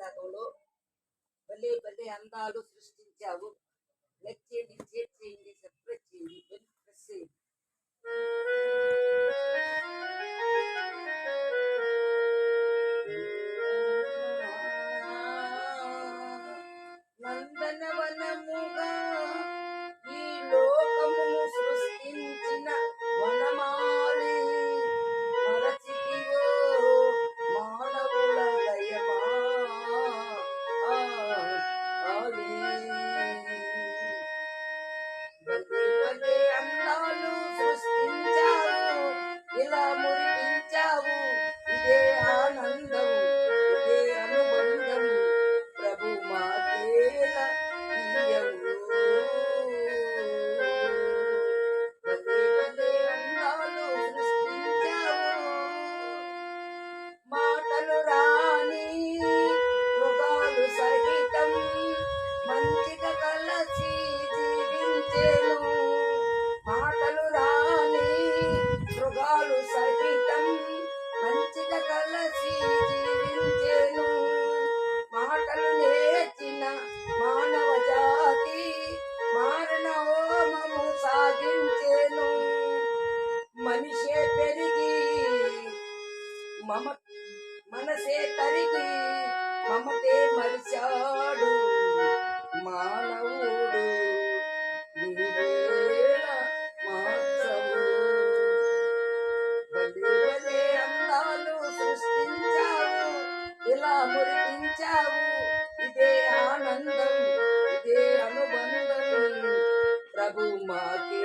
రాగంలో భలే భలే అందాలు సృష్టించావు. నచ్చే చేయండి సర్ప్రైజ్ చేయండి. ఇలా మమ మనసే తరిగి మమతే మరిచాడు మానవుడు. అందాలు సృష్టించావు ఇలా మురిపించావు. ఇదే ఆనందం ఇదే అనుబంధం. ప్రభు మాకి